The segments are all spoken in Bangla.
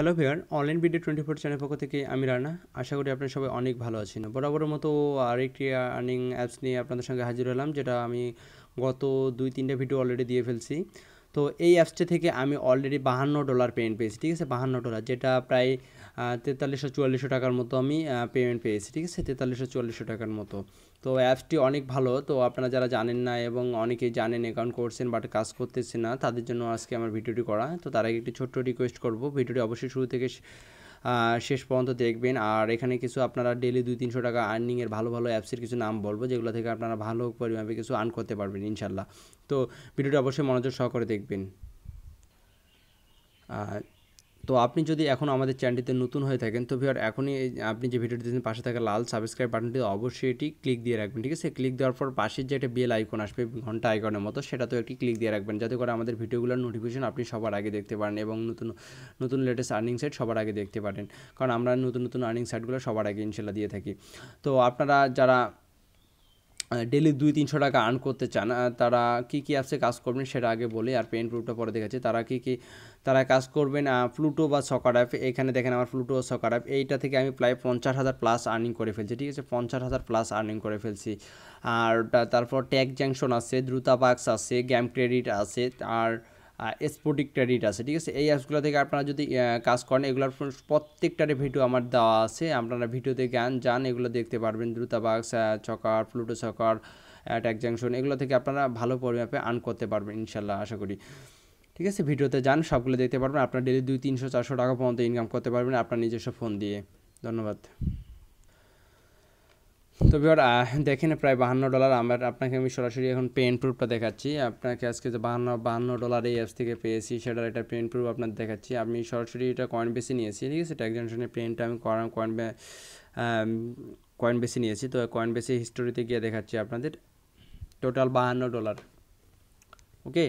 Hello ভিয়ার online video twenty four channel পক্ষ থেকে আমি রানা। আশা করি আপনার সবাই অনেক ভালো আছেন। বরাবরের মতো আরেকটি আর্নিং অ্যাপস নিয়ে আপনাদের সঙ্গে হাজির হলাম, যেটা আমি গত দুই তিনটা ভিডিও অলরেডি দিয়ে ফেলছি। তো এই অ্যাপসটি থেকে আমি অলরেডি বাহান্ন ডলার পেমেন্ট পেয়েছি, ঠিক আছে? বাহান্ন ডলার যেটা প্রায় তেতাল্লিশশো চুয়াল্লিশশো টাকার মতো আমি পেমেন্ট পেয়েছি, ঠিক আছে? তেতাল্লিশশো চুয়াল্লিশশো টাকার মতো। তো অ্যাপসটি অনেক ভালো, তো আপনারা যারা জানেন না এবং অনেকেই জানেন অ্যাকাউন্ট করছেন বাট কাজ করতেছে না, তাদের জন্য আজকে আমার ভিডিওটি করা। তো তার আগে একটি ছোট্ট রিকোয়েস্ট করব ভিডিওটি অবশ্যই শুরু থেকে শেষ পর্যন্ত দেখবেন। আর এখানে কিছু আপনারা ডেলি দুই তিনশো টাকা আর্নিংয়ের ভালো ভালো অ্যাপসের কিছু নাম বলব, যেগুলো থেকে আপনারা ভালো পরিমাণে কিছু আর্ন করতে পারবেন ইনশাল্লাহ তো ভিডিওটা অবশ্যই মনোযোগ সহকারে দেখবেন। তো আপনি যদি এখন আমাদের চ্যানেলটিতে নতুন হয়ে থাকেন, তো ভিওর এখনই আপনি যে ভিডিওটি দিচ্ছেন পাশে থাকা লাল সাবস্ক্রাইব বাটনটি অবশ্যই এটি ক্লিক দিয়ে রাখবেন, ঠিক আছে? ক্লিক দেওয়ার পর পাশের যে একটা বেল আইকন আসবে, ঘণ্টা আইকনের মতো সেটা তো একটি ক্লিক দিয়ে রাখবেন, যাতে করে আমাদের ভিডিওগুলোর নোটিফিকেশন আপনি সবার আগে দেখতে পারেন এবং নতুন নতুন লেটেস্ট আর্নিং সাইট সবার আগে দেখতে পারেন। কারণ আমরা নতুন নতুন আর্নিং সাইটগুলো সবার আগে ইনশাল্লাহ দিয়ে থাকি। তো আপনারা যারা ডেলি দুই তিনশো টাকা আর্ন করতে চান তারা কী কী অ্যাপসে কাজ করবেন সেটা আগে বলি, আর পেন প্রুফটা পরে দেখাচ্ছি। তারা কী কী, তারা কাজ করবেন ফ্লুটো বা সকার অ্যাপ এখানে দেখেন আমার ফ্লুটো বা সকার অ্যাপ এইটা থেকে আমি প্রায় পঞ্চাশ হাজার প্লাস আর্নিং করে ফেলছি, ঠিক আছে? পঞ্চাশ হাজার প্লাস আর্নিং করে ফেলছি। আর তারপর ট্যাগ জ্যাংশন আছে দ্রুতাবাক্স আছে গ্যাম ক্রেডিট আছে, আর স্পোটিক ক্রেডিট আছে, ঠিক আছে? এই অ্যাপসগুলো থেকে আপনারা যদি কাজ করেন, এগুলোর প্রত্যেকটারে ভিডিও আমার দেওয়া আছে। আপনারা ভিডিওতে জ্ঞান যান, এগুলো দেখতে পারবেন। দ্রুতাবাক্স চকার ফ্লুটো চকার ট্যাগ জাংশন এগুলো থেকে আপনারা ভালো পরিমাপে আর্ন করতে পারবেন, ইনশাল্লাহ, আশা করি। ঠিক আছে? ভিডিওতে যান, সবগুলো দেখতে পারবেন। আপনার ডেলি দুই, তিনশো, চারশো টাকা পর্যন্ত ইনকাম করতে পারবেন আপনার নিজস্ব ফোন দিয়ে। ধন্যবাদ। তো বিবার দেখেন, প্রায় বাহান্ন ডলার। আমার আপনাকে আমি সরাসরি এখন পেন প্রুফটা দেখাচ্ছি। আপনাকে আজকে যে বাহান্ন বাহান্ন ডলার এই অ্যাপস থেকে পেয়েছি, সেটার একটা পেন প্রুফ আপনার দেখাচ্ছি। আমি সরাসরি এটা কয়েন বেশি নিয়েছি, ঠিক আছে? ট্যাক জাংশনের পেনটা আমি কয়েন কয়েন বেশি নিয়েছি। তো কয়েন বেশি হিস্টোরিতে গিয়ে দেখাচ্ছি আপনাদের। টোটাল বাহান্ন ডলার ওকে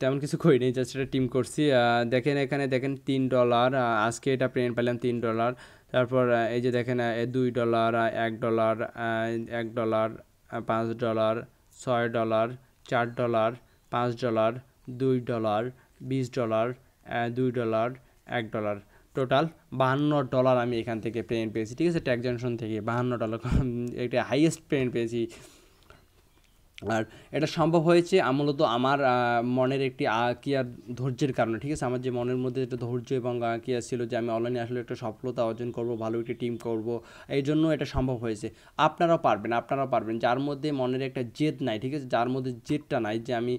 তেমন কিছু করিনি জাস্ট এটা টিম করছি। দেখেন, এখানে দেখেন, তিন ডলার। আজকে এটা পেন পেলাম তিন ডলার। তারপর এই যে দেখেন দুই ডলার এক ডলার এক ডলার পাঁচ ডলার, ছয় ডলার, চার ডলার, পাঁচ ডলার, দুই ডলার, বিশ ডলার দুই ডলার, এক ডলার। টোটাল বাহান্ন ডলার আমি এখান থেকে পেমেন্ট পেয়েছি, ঠিক আছে? ট্যাক জংশন থেকে বাহান্ন ডলার একটা হাইয়েস্ট পেমেন্ট পেয়েছি। আর এটা সম্ভব হয়েছে মূলত আমার মনের একটি কি আর ধৈর্যের কারণে। ঠিক আছে? আমার যে মনের মধ্যে একটা ধৈর্য এবং কি ছিল যে আমি অনলাইনে আসলে একটা সফলতা অর্জন করব, ভালো একটি টিম করব, এই জন্য এটা সম্ভব হয়েছে। আপনারাও পারবেন আপনারাও পারবেন। যার মধ্যে মনের একটা জেদ নাই, ঠিক আছে? যার মধ্যে জেদটা নাই যে আমি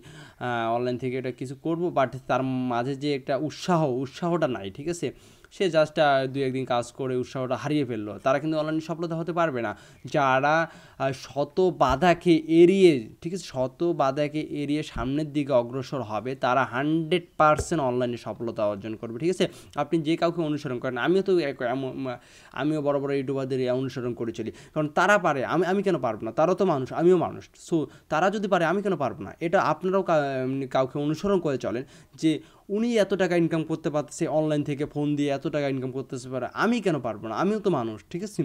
অনলাইন থেকে এটা কিছু করব বাট তার মাঝে যে একটা উৎসাহ, উৎসাহটা নাই, ঠিক আছে? সে জাস্ট দু একদিন কাজ করে উৎসাহটা হারিয়ে ফেলল। তারা কিন্তু অনলাইনে সফলতা হতে পারবে না। যারা শত বাধাকে এড়িয়ে, ঠিক আছে, শত বাধাকে এড়িয়ে সামনের দিকে অগ্রসর হবে, তারা হান্ড্রেড পারসেন্ট অনলাইনে সফলতা অর্জন করবে, ঠিক আছে? আপনি যে কাউকে অনুসরণ করেন, আমিও তো আমিও বড় বড় ইউটিউবারদের অনুসরণ করে চলি। কারণ তারা পারে, আমি আমি কেন পারব না? তারাও তো মানুষ, আমিও মানুষ। সো তারা যদি পারে, আমি কেন পারব না? এটা আপনারাও কাউকে অনুসরণ করে চলেন যে উনি এত টাকা ইনকাম করতে পারতেছে অনলাইন থেকে ফোন দিয়ে এত টাকা ইনকাম করতেছে পারে আমি কেন পারব না? আমিও তো মানুষ, ঠিক আছে?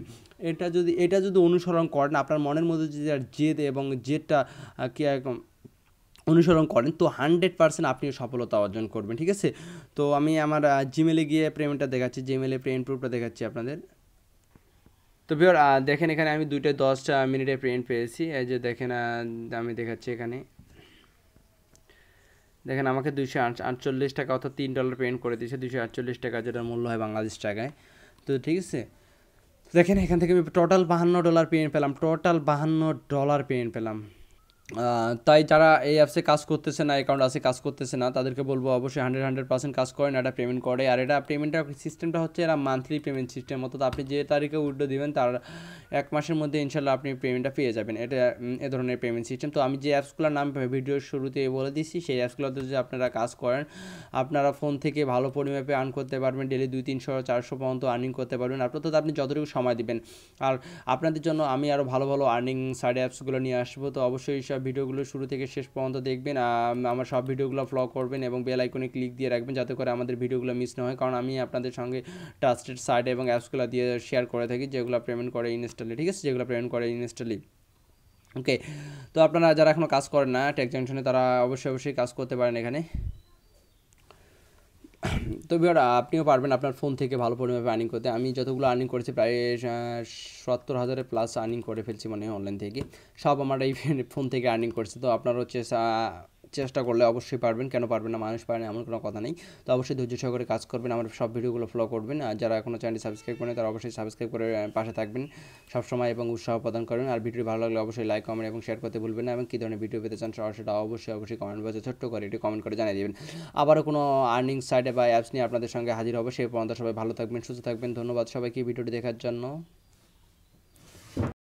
এটা যদি এটা যদি অনুসরণ করেন, আপনার মনের মধ্যে যদি আর জেদ এবং জেদটা কি অনুসরণ করেন, তো হান্ড্রেড পার্সেন্ট আপনি সফলতা অর্জন করবেন, ঠিক আছে? তো আমি আমার জিমেলে গিয়ে পেমেন্টটা দেখাচ্ছি জিমেলে পেমেন্ট প্রুফটা দেখাচ্ছি আপনাদের। তো বিওর দেখেন এখানে আমি দুইটা দশটা মিনিটে পেমেন্ট পেয়েছি, এই যে দেখেন আমি দেখাচ্ছি এখানে। দেখেন আমাকে দুইশো আটচল্লিশ টাকা অর্থাৎ তিন ডলার পেমেন্ট করে দিয়েছে, দুইশো আটচল্লিশ টাকা যেটার মূল্য হয় বাংলাদেশ টাকায়। তো ঠিক আছে? দেখেন এখান থেকে টোটাল বাহান্ন ডলার পেমেন্ট পেলাম টোটাল বাহান্ন ডলার পেমেন্ট পেলাম। তাই যারা এই অ্যাপসে কাজ করতেছে না অ্যাকাউন্ট আছে, কাজ করতেছে না, তাদেরকে বলব অবশ্যই হান্ড্রেড হান্ড্রেড পার্সেন্ট কাজ করেন, এটা পেমেন্ট করে। আর এটা পেমেন্টটা সিস্টেমটা হচ্ছে এরা মান্থলি পেমেন্ট সিস্টেম অর্থাৎ আপনি যে তারিখে উইড্রো দিবেন, তার এক মাসের মধ্যে ইনশাল্লাহ আপনি পেমেন্টটা পেয়ে যাবেন। এটা এ ধরনের পেমেন্ট সিস্টেম তো আমি যে অ্যাপসগুলোর নাম ভিডিওর শুরুতে বলে দিচ্ছি সেই অ্যাপসগুলোতে যদি আপনারা কাজ করেন, আপনারা ফোন থেকে ভালো পরিমাপে আর্ন করতে পারবেন ডেলি দুই তিনশো, চারশো পর্যন্ত আর্নিং করতে পারবেন। আপনার তো আপনি যতটুকু সময় দিবেন। আর আপনাদের জন্য আমি আরও ভালো ভালো আর্নিং সাইড অ্যাপসগুলো নিয়ে আসব। তো অবশ্যই সব ভিডিওগুলো শুরু থেকে শেষ পর্যন্ত দেখবেন আমার সব ভিডিওগুলো ফ্লো করবেন এবং বেল আইকনে ক্লিক দিয়ে রাখবেন যাতে করে আমাদের ভিডিওগুলো মিস না হয়। কারণ আমি আপনাদের সঙ্গে ট্রাস্টেড সাইট এবং অ্যাপসগুলো দিয়ে শেয়ার করে থাকি, যেগুলো পেমেন্ট করে ইনস্টলি ঠিক আছে? যেগুলো পেমেন্ট করে ইনস্টলি ওকে তো আপনারা যারা এখনও কাজ করেন না টেক জাংশনে তারা অবশ্যই অবশ্যই কাজ করতে পারেন এখানে। তো বিহার আপনিও পারবেন আপনার ফোন থেকে ভালো পরিমাণে আর্নিং করতে। আমি যতগুলো আর্নিং করেছি প্রায় সত্তর হাজারের প্লাস আর্নিং করে ফেলছি মানে অনলাইন থেকে। সব আমার এই ফোন থেকে আর্নিং করছে। তো আপনার হচ্ছে চেষ্টা করলে অবশ্যই পারবেন। কেন পারবেন না? মানুষ পারে না, এমন কোনো কথা নেই। তো অবশ্যই ধৈর্য সহকারে কাজ করবেন, আমার সব ভিডিওগুলো ফলো করবেন। আর যারা এখনও চ্যানেলটি সাবস্ক্রাইব করেন তারা অবশ্যই সাবস্ক্রাইব করে পাশে থাকবেন। সবসময় এবং উৎসাহ প্রদান করবেন। আর ভিডিওটি ভালো লাগলে অবশ্যই লাইক কমেন্ট এবং শেয়ার করতে ভুলবেন না। এবং কী ধরনের ভিডিও পেতে চান সেটা অবশ্যই অবশ্যই কমেন্ট বক্সে ছোট্ট করে এটি কমেন্ট করে জানিয়ে দেবেন। আবারও কোনো আর্নিং সাইটে বা অ্যাপস নিয়ে আপনাদের সঙ্গে হাজির হবে। সেই পর্যন্ত সবাই ভালো থাকবেন, সুস্থ থাকবেন। ধন্যবাদ সবাইকে ভিডিওটি দেখার জন্য।